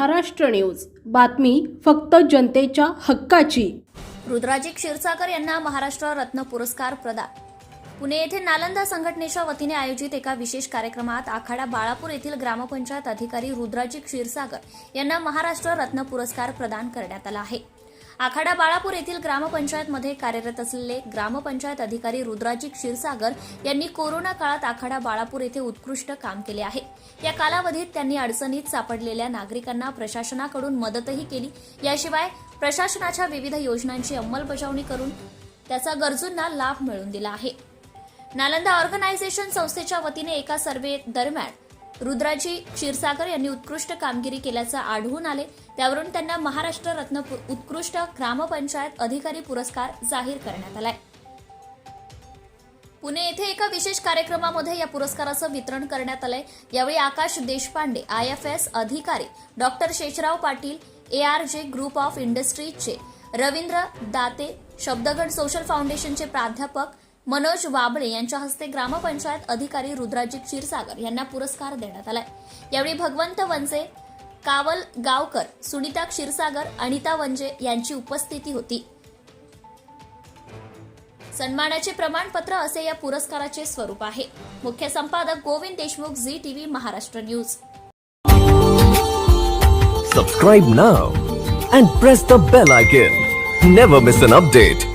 Maharashtra news. बातमी फक्त जनतेच्या हक्काची. रुद्राजी क्षीरसागर यांना महाराष्ट्र रत्न पुरस्कार प्रदान. पुणे येथे नालंदा संघटनेच्या वतीने आयोजित एका विशेष कार्यक्रमात आखाडा बाळापूर येथील ग्रामपंचायत अधिकारी रुद्राजी क्षीरसागर यांना महाराष्ट्र रत्न पुरस्कार प्रदान करण्यात आला आहे. आखाडा बाळापूर येथील ग्रामपंचायतमध्ये कार्यरत असलेले ग्रामपंचायत अधिकारी रुद्राजी क्षीरसागर यांनी कोरोना काळात आखाडा बाळापूर येथे उत्कृष्ट काम केले आहे. या कालावधीत त्यांनी अडचणीत सापडलेल्या नागरिकांना प्रशासनाकडून मदतही केली. याशिवाय प्रशासनाच्या विविध योजनांची अंमलबजावणी करून त्याचा गरजूंना लाभ मिळवून दिला आहे. नालंदा ऑर्गनायझेशन संस्थेच्या वतीने एका सर्वे दरम्यान रुद्राजी क्षीरसागर यांनी उत्कृष्ट कामगिरी केल्याचं आढळून आले. त्यावरून त्यांना महाराष्ट्र रत्न उत्कृष्ट ग्रामपंचायत अधिकारी पुरस्कार जाहीर करण्यात आलाय. पुणे येथे एका विशेष कार्यक्रमामध्ये या पुरस्काराचं वितरण करण्यात आलंय. यावेळी Akash Deshpande I F S अधिकारी doctor Sheshrao Patil A R J group of इंडस्ट्रीजचे Ravindra Date Shabdagad social फाउंडेशनचे प्राध्यापक मनोज वाबळे यांच्या हस्ते ग्रामपंचायत अधिकारी रुद्राजी क्षीरसागर यांना पुरस्कार देण्यात आलाय. यावेळी भगवंत वंजे कावल गावकर सुनीता क्षीरसागर अनिता वंजे यांची उपस्थिती होती. सन्मानाचे प्रमाणपत्र असे या पुरस्काराचे स्वरूप आहे. मुख्य संपादक Govind Deshmukh Zee TV Maharashtra news. Subscribe now and press the bell icon never miss an update